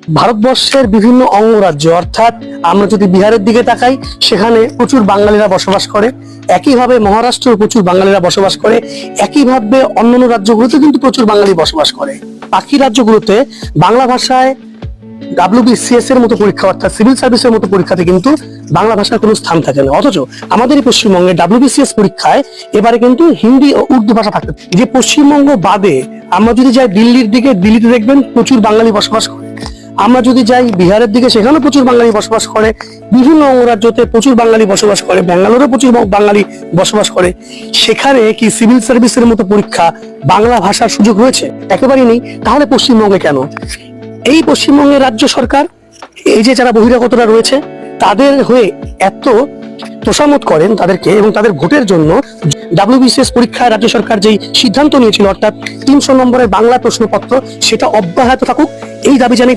ভারতবর্ষের বিভিন্ন অঙ্গরাজ্য, অর্থাৎ আমরা যদি বিহারের দিকে তাকাই, সেখানে প্রচুর বাঙালিরা বসবাস করে। একইভাবে মহারাষ্ট্রেও প্রচুর বাঙালিরা বসবাস করে। একইভাবে অন্যান্য রাজ্যগুলোতে কিন্তু প্রচুর বাঙালি বসবাস করে। বাকি রাজ্যগুলোতে বাংলা ভাষায় ডাব্লিউবিসিএস এর মতো পরীক্ষা, অর্থাৎ সিভিল সার্ভিসের মতো পরীক্ষাতে কিন্তু বাংলা ভাষার কোনো স্থান থাকে না। অথচ আমাদের এই পশ্চিমবঙ্গে ডাব্লিউবিসিএস পরীক্ষায় এবারে কিন্তু হিন্দি ও উর্দু ভাষা থাকতে। যে পশ্চিমবঙ্গ বাদে আমরা যদি যাই দিল্লির দিকে, দিল্লিতে দেখবেন প্রচুর বাঙালি বসবাস করে। আমরা যদি যাই বিহারের দিকে, সেখানেও প্রচুর বাঙালি বসবাস করে। বিভিন্ন অঙ্গরাজ্যতে প্রচুর বাঙালি বসবাস করে। ব্যাঙ্গালোরে প্রচুর বাঙালি বসবাস করে। সেখানে কি সিভিল সার্ভিসের মতো পরীক্ষা বাংলা ভাষার সুযোগ রয়েছে একেবারেই নেই। তাহলে পশ্চিমবঙ্গে কেন? এই পশ্চিমবঙ্গের রাজ্য সরকার, এই যে যারা বহিরাগতরা রয়েছে, তাদের হয়ে এত তোষামত করেন তাদেরকে এবং তাদের ভোটের জন্য ডাব্লিউবিসিএস পরীক্ষায় রাজ্য সরকার যেই সিদ্ধান্ত নিয়েছিল, অর্থাৎ তিনশো নম্বরের বাংলা প্রশ্নপত্র, সেটা অব্যাহত থাকুক। এই দাবি জানিয়ে